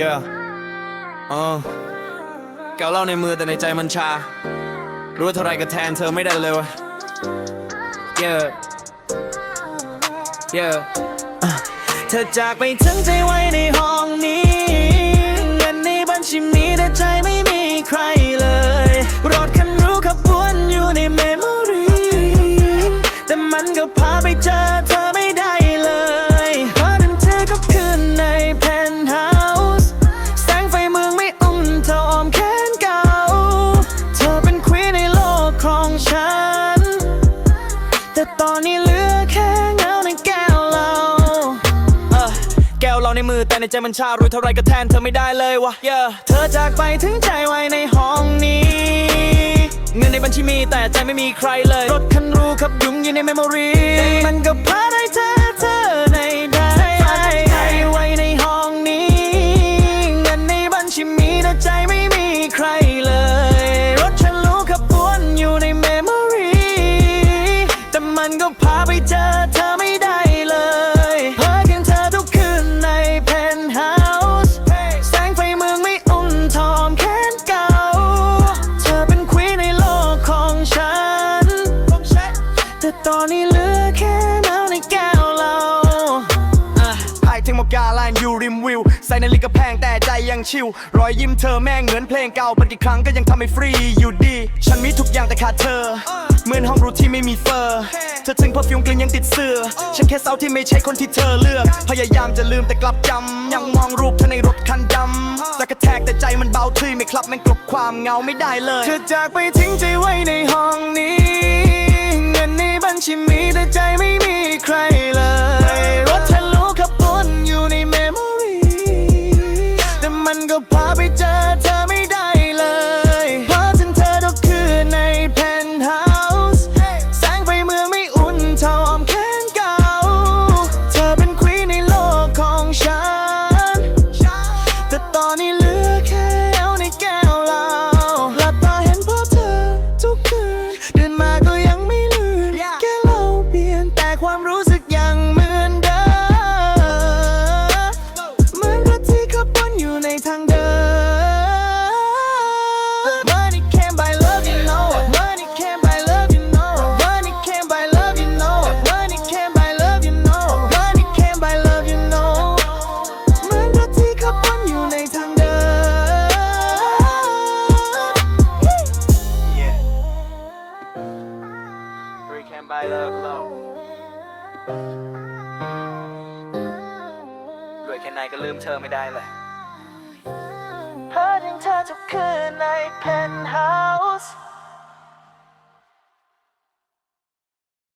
yeah อ๋อแก้วเหล้าในมือแต่ในใจมันชา รู้ว่าเท่าไรก็แทนเธอไม่ได้เลยวะ yeah yeah อะเธอจากไปทั้งใจไว้ในห้องนี้ ในมือแต่ในใจมันชารู้เท่าไรก็แทนเธอไม่ได้เลยวะ yeah เธอจากไปถึงใจไว้ในห้องนี้ เงินในบัญชีมีแต่ใจไม่มีใครเลย รถคันรูขับยุ่งอยู่ในเมมโมรีมันก็พาได้เธอเธอในได้ใจไว้ในห้องนี้ เงินในบัญชีมีแต่ใจไม่มีใครเลย รถฉันรู้ขับวนอยู่ในเมมโมรีแต่มันก็พาไปเจอเธอ ต่ตอนนี้เหลือแค่น้ำในแก้วเราไอถึงมกาลานอยู่ริมวิว ใส่นาฬิกาแพงแต่ใจยังชิว รอยยิ้มเธอแม่งเหมือนเพลงเก่าปันกี่ครั้งก็ยังทำให้ฟรีอยู่ดี ฉันมีทุกอย่างแต่ขาดเธอ เหมือนห้องรูที่ไม่มีเฟอร์ เธอถึงพอฟิวกลิ่นยังติดเสื้อ ฉันแค่เศร้าที่ไม่ใช่คนที่เธอเลือก พยายามจะลืมแต่กลับจำยังมองรูปเธอในรถคันดำสักกระแทกแต่ใจมันเบาทุยไม่คลับแม่งกลบความเหงาไม่ได้เลย เธอจากไปทิ้งใจไว้ในห้องนี้ คืน Bye, love love รวยแค่ไหนก็ลืมเธอไม่ได้เลย เพ้อถึงเธอทุกคืนในเพนท์เฮา